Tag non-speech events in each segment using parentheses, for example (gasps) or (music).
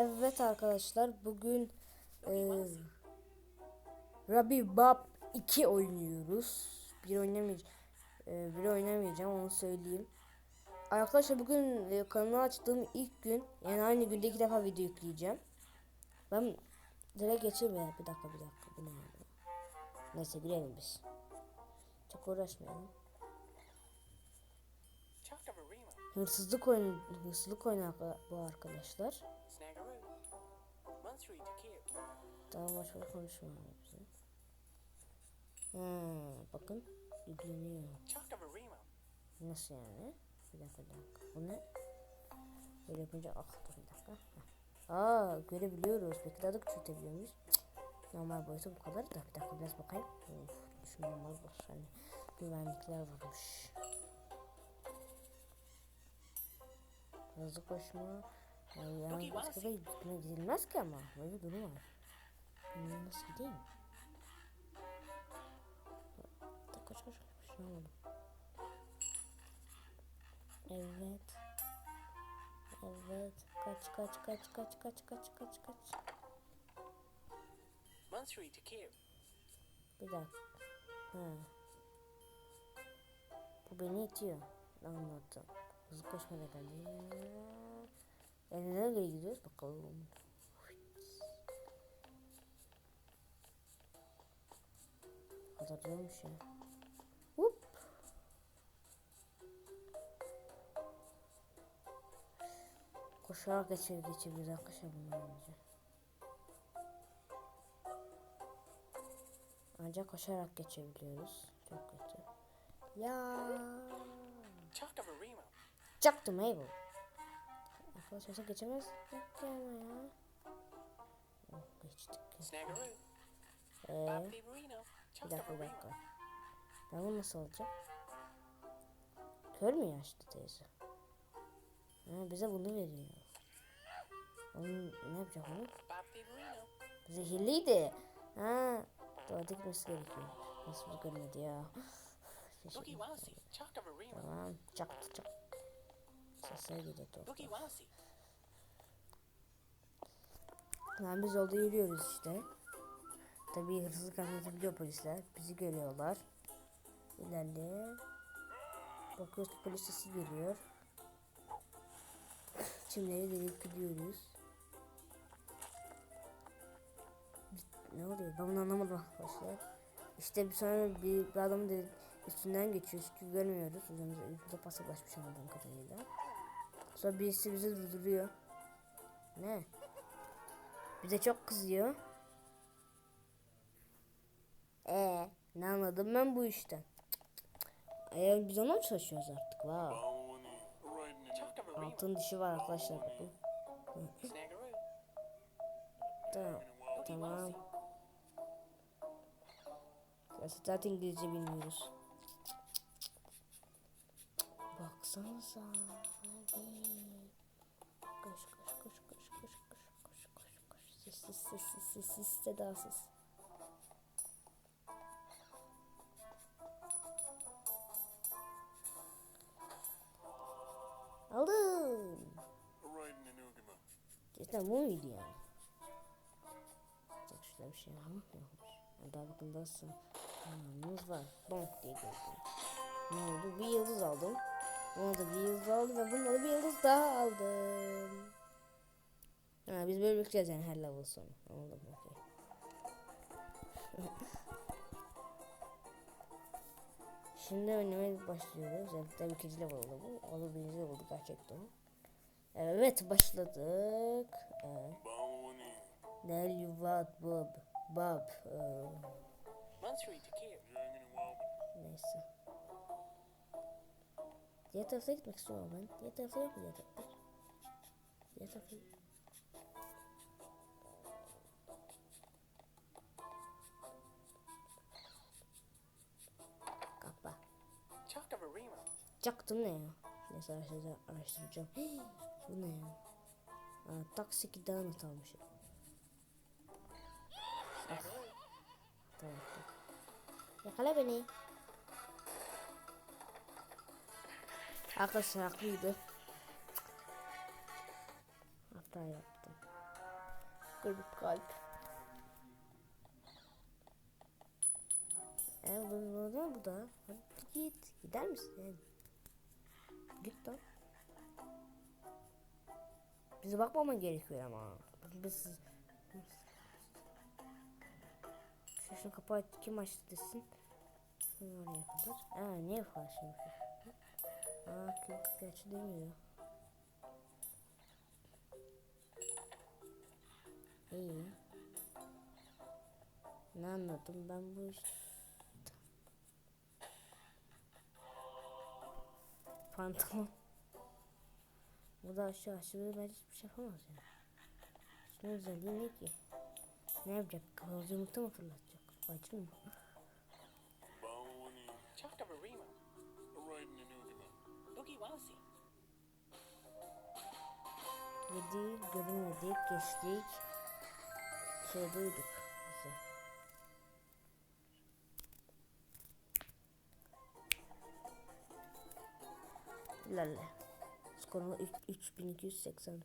Evet arkadaşlar bugün e, Rabbi Bob 2 oynuyoruz. Bir oynamayacağım. E, bir oynamayacağım onu söyleyeyim. Arkadaşlar bugün e, kanalı açtığım ilk gün yani aynı günde iki defa video yükleyeceğim. Ben direkt geçeyim ya bir dakika bir dakika bu ne? Neyse girelim biz. Çok uğraşmayalım. Hırsızlık oyunu hırsızlık oyunu bu arkadaşlar. Daha boş boş konuşma bize. Hmm, bakın yükleniyor. Nasıl yani? Bir dakika bir dakika. Bu ne? Böyle yapınca ah dur bir dakika. Heh. Aa görebiliyoruz. Peki daha da küçültebiliyor muyuz? Normal boyutu bu kadar da bir dakika biraz bakayım. Of, normal var. Hani güvenlikler varmış. Hızlı koşma. Yani yani başka da gitme gidilmez ki ama. Böyle bir durum var. Ben nasıl gideyim? Koş koş koş. Şunu alalım. Evet. Evet. Kaç kaç kaç kaç kaç kaç kaç kaç. Monthly to kill. Bir dakika. Ha. Bu beni itiyor. Anladım. Hızlı koşma da geldi. Nereye gidiyoruz bakalım. Zormuş ya. Hop. Koşarak geçir geçebiliriz arkadaşlar bundan önce. Ancak koşarak geçebiliyoruz. Çok kötü. Ya. Çaktım Mabel. Şuna sese geçemez. Gitti ama ya. Oh geçtik. Eee. Bir dakika bir dakika. Ben bunu nasıl alacağım? Kör mü yaşlı teyze? Ha, bize bunu veriyor. Onun ne yapacak onu? Zehirliydi. Ha, doğru gitmesi gerekiyor. Nasıl bir görmedi ya? (gasps) tamam, çaktı çaktı. Boogie Wowsy. Yani biz yolda yürüyoruz işte. Tabii hırsızlık anlatabiliyor polisler. Bizi görüyorlar. İlerle. Bakıyoruz ki polis sesi geliyor. Çimleri delip gidiyoruz. Ne oluyor? Ben bunu anlamadım arkadaşlar. İşte bir sonra bir, bir adamın de üstünden geçiyoruz çünkü görmüyoruz. Üzerimize, üzerimize pasaklaşmış anladığım kadarıyla. Sonra birisi bizi durduruyor. Ne? Bize çok kızıyor. Ee, ne anladım ben bu işten? Ee, biz ona mı çalışıyoruz artık? Wow. Altın dişi var arkadaşlar bakın. Tamam. Tamam. Zaten İngilizce bilmiyoruz. Baksanıza. Koş koş koş koş koş koş koş koş koş. Sessiz sessiz sessiz sedasız. Aldım. Cidden bu muydu yani? Bak şurada bir şey var mı? Yokmuş. Yani Daha bakın nasıl? Ha, muz var. Bonk diye gördüm. Ne oldu? Bir yıldız aldım. Buna da bir yıldız aldım ve buna da bir yıldız daha aldım. Ha, biz böyle bekleyeceğiz yani her level sonu. Anladım okey. Şimdi oynamaya başlıyoruz. Yani tabii ikinci level oldu bu. O da birinci level oldu gerçekten. Evet başladık. Evet. Tell you what Bob. Bob. Ee, Diğer tarafa gitmek istiyorum ben. Diğer tarafa yok mu diğer tarafa? Diğer tarafa Kapa. Çaktım ne ya? Neyse araştıracağım. araştıracağım. (gasps) Bu ne ya? Aa, taksi 2'den not almışım. Snaggeroo. Tamam. tamam. Yakala beni. Arkadaşlar haklıydı. Hata yaptım. Garip kalp. E bu da bu da. Hadi git. Gider misin? Git lan. Bize bakmaman gerekiyor ama. Biz şu şu kapağı kim açtı desin. Şunu oraya kadar. Aa niye flash yapıyor? Aa kırık gerçi demiyor. İyi. Ne anladım ben bu işte. Pantolon. Bu da aşağı aşağı bence hiçbir şey yapamaz yani. Şunun özelliği ne ki? Ne yapacak? Yumurta mı fırlatacak? Acı mı? Bonnie. Boogie Wazzy. Yedi görünmedik, geçtik. Şey duyduk. Güzel. Lala. Skoru üç- 3280.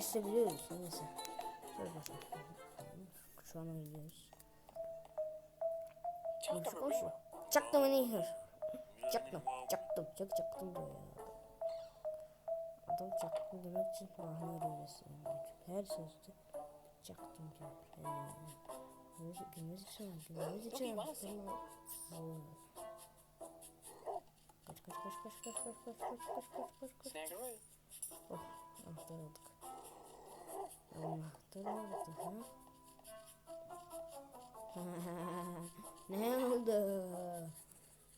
değiştirebiliyoruz. Neyse. Şöyle bakalım. Şu an oynuyoruz. Chucked up a Koş. Remo. Çaktım onu yıkır. Çaktım. Çaktım. Çok çaktım diyor ya. Adam çaktım demek için. Yani. Çünkü her sözde çaktım diyor. Yani. Gülmez, gülmez için. Gülmez için. Kaç kaç kaç kaç kaç kaç kaç kaç kaç kaç kaç kaç. Oh, anahtar aldık. Anahtarlar daha. (laughs) ne oldu?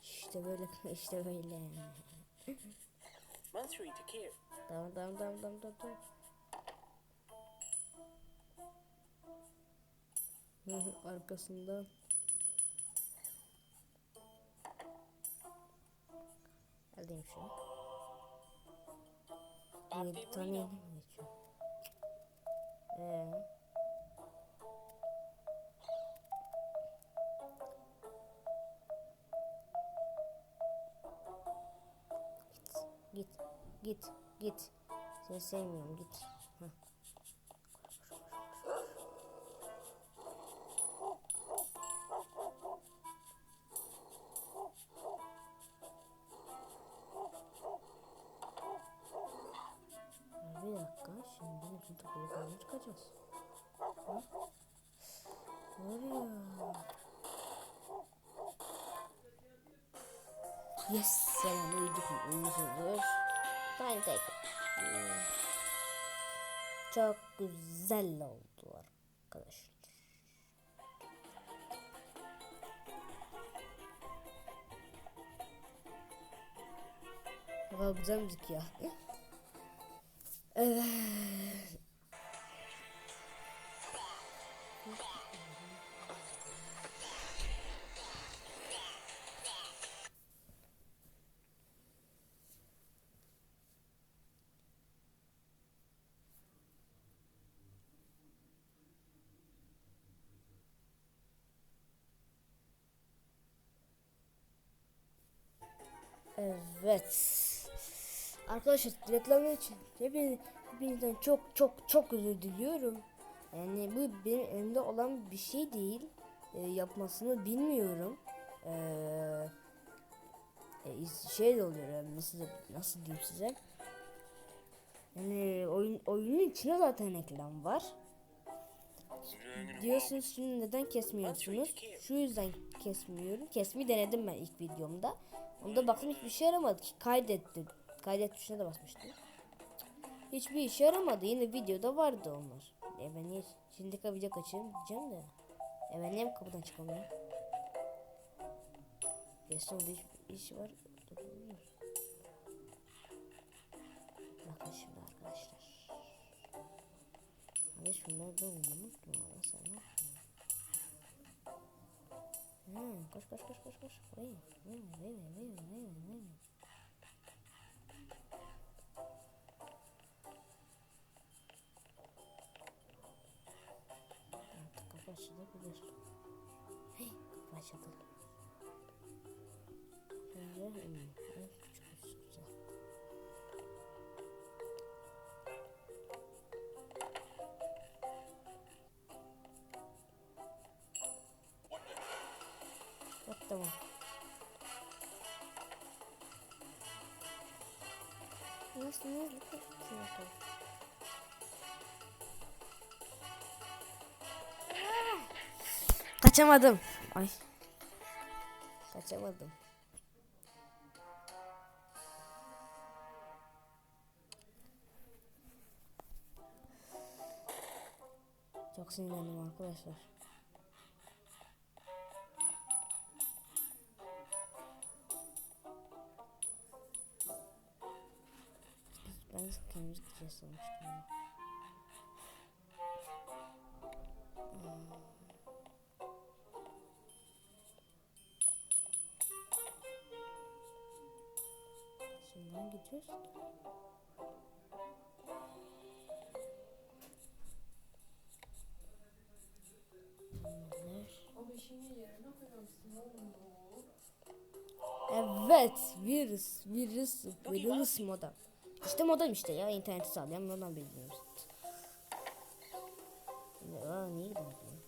İşte böyle, işte böyle. tamam tamam tamam tamam tamam. arkasında Alayım şunu. Evet, tanıyorum. Ee. Git, git, git, git. Seni sevmiyorum, git. Yes sen duyduk musunuzdur? Ben tek. Ee, çok güzel oldu arkadaşlar. Ne kadar güzel müzik ya. Evet. Evet. Arkadaşlar reklamlar için hepiniz, hepinizden çok çok çok özür diliyorum. Yani bu benim elimde olan bir şey değil. Ee, yapmasını bilmiyorum. Ee, e, şey de oluyor yani nasıl nasıl diyeyim size. Yani oyun oyunun içine zaten reklam var. Diyorsunuz şimdi neden kesmiyorsunuz? Şu yüzden kesmiyorum. Kesmeyi denedim ben ilk videomda. Onda baktım hiçbir şey yaramadı. Kaydettim. Kaydet tuşuna da basmıştım. Hiçbir işe yaramadı. Yine videoda vardı onlar. E ben niye şimdi video kaçırayım diyeceğim de. E ben niye kapıdan çıkamıyorum? Kesin orada iş, iş var. Bakın şimdi arkadaşlar. Hani şunları da unutma. М, кош, кош, кош, кош, кош. Вини, вини, вини, вини, вини, вини. Так, копать сюда будешь. Эй, копать сюда. Ага, Ne ne Kaçamadım. Ay. Kaçamadım. Çok sinirlendim arkadaşlar. Sanmıştım. ya. Şimdiden gidiyoruz. Evet, virüs, virüs, virüs modem. İşte modem işte ya, interneti sağlayan modem bilmiyoruz. Aa, niye gidiyorsun?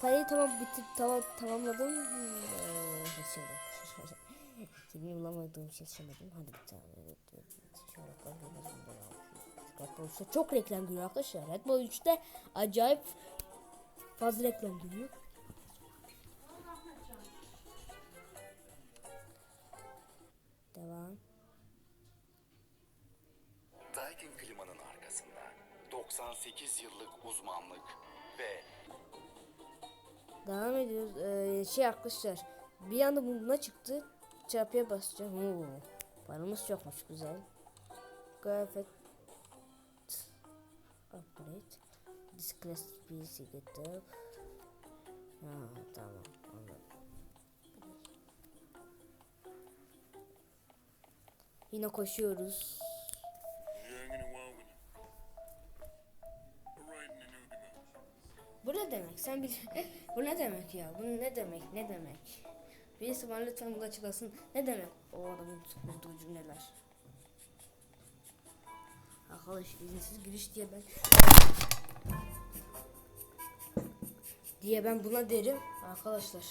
Parayı tamam bitir tamam tamamladım. (laughs) Şöyle. Kelime bulamadığım şey söyledim. Hadi bir tane. Red Bull 3'te çok reklam geliyor arkadaşlar. Red Bull 3'te acayip fazla reklam geliyor. 98 yıllık uzmanlık ve Devam ediyoruz. Ee, şey arkadaşlar. Bir anda bu buna çıktı. Çarpıya basacağım. Oo. Paramız çokmuş güzel. Kıyafet. Upgrade. Disclass PC getir. Ha tamam anladım. Yine koşuyoruz. Bu ne demek? Sen bil. (laughs) bu ne demek ya? Bu ne demek? Ne demek? Birisi bana lütfen bunu açıklasın. Ne demek? O adamın kurduğu cümleler. Arkadaş izinsiz giriş diye ben diye ben buna derim arkadaşlar.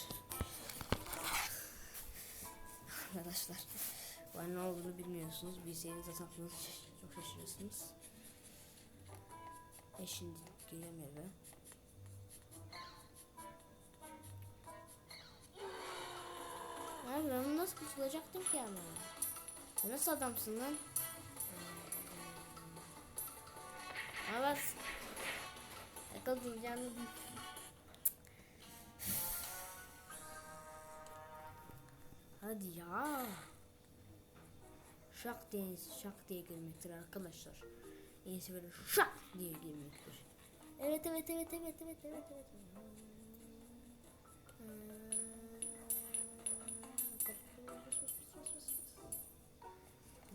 Arkadaşlar ben ne olduğunu bilmiyorsunuz. Bilseniz tatlınız çok şaşırırsınız. E şimdi gireyim eve. Abi ben bunu nasıl kurtulacaktım ki ama? Sen nasıl adamsın lan? Ama bas. Yakalayacağını bil. Hadi ya. Şak diye şak diye girmektir arkadaşlar. En böyle şak diye girmektir. Evet evet evet evet evet evet evet.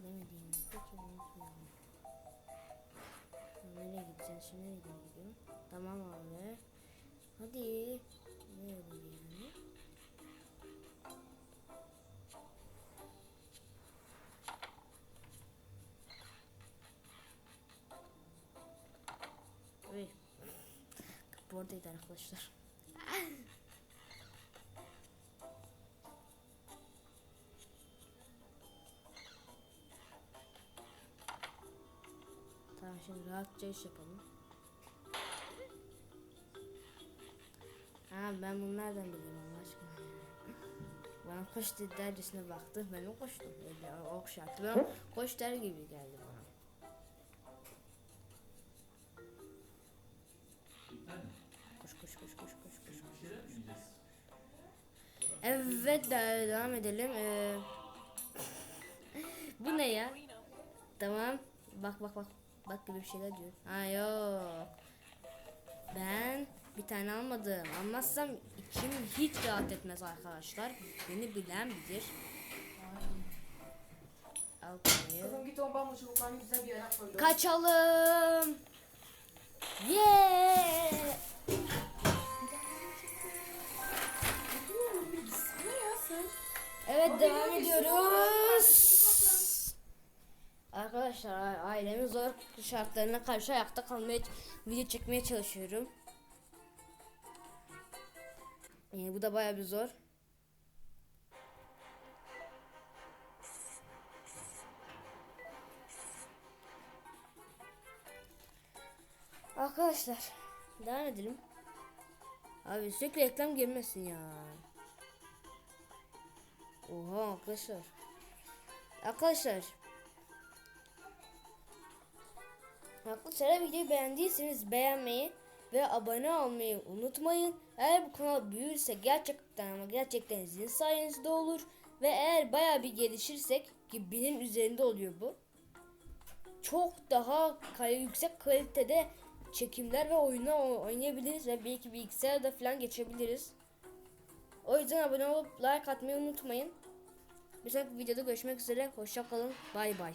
Bilemediğimiz peki unutmayalım. Nereye gideceğiz şimdi nereye gidiyorum? Tamam abi. Hadi. Nereye yani? Uy. Kapı arkadaşlar. Şimdi rahatça iş yapalım. Ha ben bunu nereden bileyim Allah aşkına. Bana koş dedi dercesine baktı. Ben de koştum. Böyle okşa attı. Ben koş der gibi geldi bana. Koş koş koş koş koş koş. Evet de- devam edelim. Ee, (laughs) bu ne ya? Tamam. Bak bak bak. Bak gibi bir şeyler diyor. Ha yok. Ben bir tane almadım. Almazsam içim hiç rahat etmez arkadaşlar. Beni bilen bilir. Al Kızım git on bambu çubuklarını güzel bir yere koy. Kaçalım. Yeah. Evet devam ediyoruz. Arkadaşlar ailemin zor şartlarına karşı ayakta kalmaya video çekmeye çalışıyorum. Yani bu da bayağı bir zor. Arkadaşlar devam edelim. Abi sürekli reklam girmesin ya. Oha arkadaşlar. Arkadaşlar. Arkadaşlar videoyu beğendiyseniz beğenmeyi ve abone olmayı unutmayın. Eğer bu kanal büyürse gerçekten ama gerçekten sizin sayenizde olur. Ve eğer baya bir gelişirsek ki binin üzerinde oluyor bu. Çok daha yüksek kalitede çekimler ve oyunu oynayabiliriz ve belki bilgisayarda falan geçebiliriz. O yüzden abone olup like atmayı unutmayın. Bir sonraki videoda görüşmek üzere. Hoşça kalın. Bay bay.